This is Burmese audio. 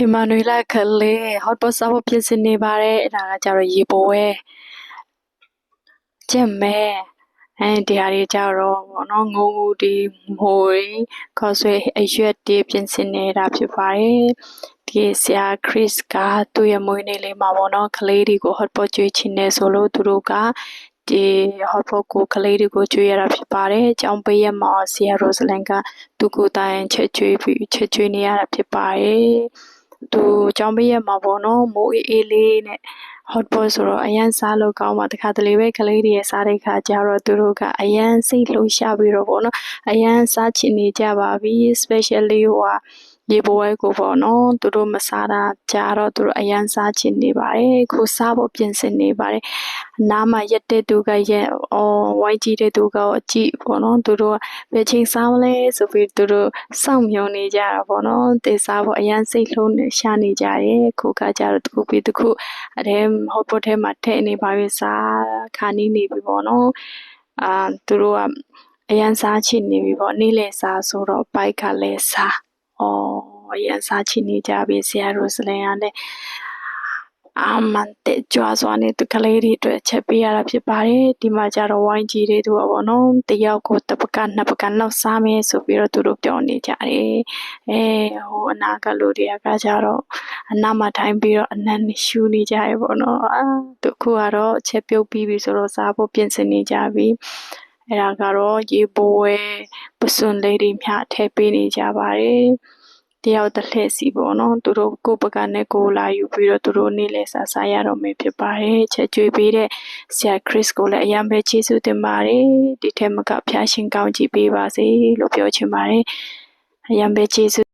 အီမာနွေလာကလေး hot pot စားဖို့ပြင်ဆင်နေပါတယ်အဲ့ဒါကကြတော့ရေပိုဝဲကျက်မဲအဲဒီဟာတွေကြတော့ဘောနော်ငုံငူဒီမိုးရီခေါ်ဆွေအရွက်တွေပြင်ဆင်နေတာဖြစ်ပါတယ်ဒီဆရာခရစ်ကသူ့ရဲ့မွေးနေ့လေးမှာပေါ့နော်ကလေးတွေကို hot pot ကျွေးချင်နေဆိုလို့သူတို့ကဒီ hot pot ကိုကလေးတွေကိုကျွေးရတာဖြစ်ပါတယ်။ကျောင်းပေးရမှာဆရာရိုစလန်ကသူ့ကိုယ်တိုင်ချက်ကျွေးပြီးချက်ကျွေးနေရတာဖြစ်ပါတယ်။ သူကျောင်းပေးရမှာပေါ့နော်မိုးအေးအေးလေးနဲ့ hot pot ဆိုတော့အရန်စားလို့ကောင်းပါတခါတလေပဲကလေးတွေရဲ့စားတဲ့ခါကျတော့သူတို့ကအရန်စိတ်လှုပ်ရှားပြီးတော့ပေါ့နော်အရန်စားချင်နေကြပါပြီ especially ဟိုဟာ ရေပွဲကိုပေါ့နော်သူတို့မစားတာကြာတော့သူတို့အရန်စားချင်နေပါတယ်ခုစားဖို့ပြင်ဆင်နေပါတယ်အနားမှာရက်တဲ့သူကရက်အော်ဝိုင်းကြည့်တဲ့သူကအကြည့်ပေါ့နော်သူတို့ကဘယ်ချိန်စားမလဲဆိုပြီးသူတို့စောင့်မျှော်နေကြတာပေါ့နော်တေစားဖို့အရန်စိတ်လှုပ်နေရှာနေကြတယ်ခုကကြတော့တစ်ခုပြီးတစ်ခုအထဲ hot pot ထဲမှာထည့်နေပါပြီစားခါနီးနေပြီပေါ့နော်အာသူတို့ကအရန်စားချင်နေပြီပေါ့နေ့လည်စားဆိုတော့ဘိုက်ကလည်းစား အော်အရန်စားချင်နေကြပြီဆရာရိုစလင်ကလည်းအာမန်တဲ့ကြွားစွာနဲ့သူကလေးတွေအတွက်ချက်ပေးရတာဖြစ်ပါတယ်ဒီမှာကျတော့ဝိုင်းကြီးတွေသူကပေါ့နော်တယောက်ကိုတစ်ပကနှစ်ပကလောက်စားမယ်ဆိုပြီးတော့သူတို့ပြောနေကြတယ်အဲဟိုအနာကလူတွေကကြတော့အနာမှာထိုင်ပြီးတော့အနံ့ရှူနေကြရပေါ့နော်အာသူခုကတော့ချက်ပြုတ်ပြီးပြီဆိုတော့စားဖို့ပြင်ဆင်နေကြပြီ အဲ့ဒါကတော့ရေပိုးဝဲပစွန်လေးတွေမျှထည့်ပေးနေကြပါတယ်တယောက်တစ်လှည့်စီပေါ့နော်သူတို့ကိုယ့်ပကနဲ့ကိုယ်လာယူပြီးတော့သူတို့နေ့လည်စာစားရတော့မယ်ဖြစ်ပါတယ်ချက်ကျွေးပေးတဲ့ဆရာခရစ်ကိုလည်းအယံပဲကျေးဇူးတင်ပါတယ်ဒီထက်မကဖျားရှင်ကောင်းကြည့်ပေးပါစေလို့ပြောချင်ပါတယ်အယံပဲကျေးဇူး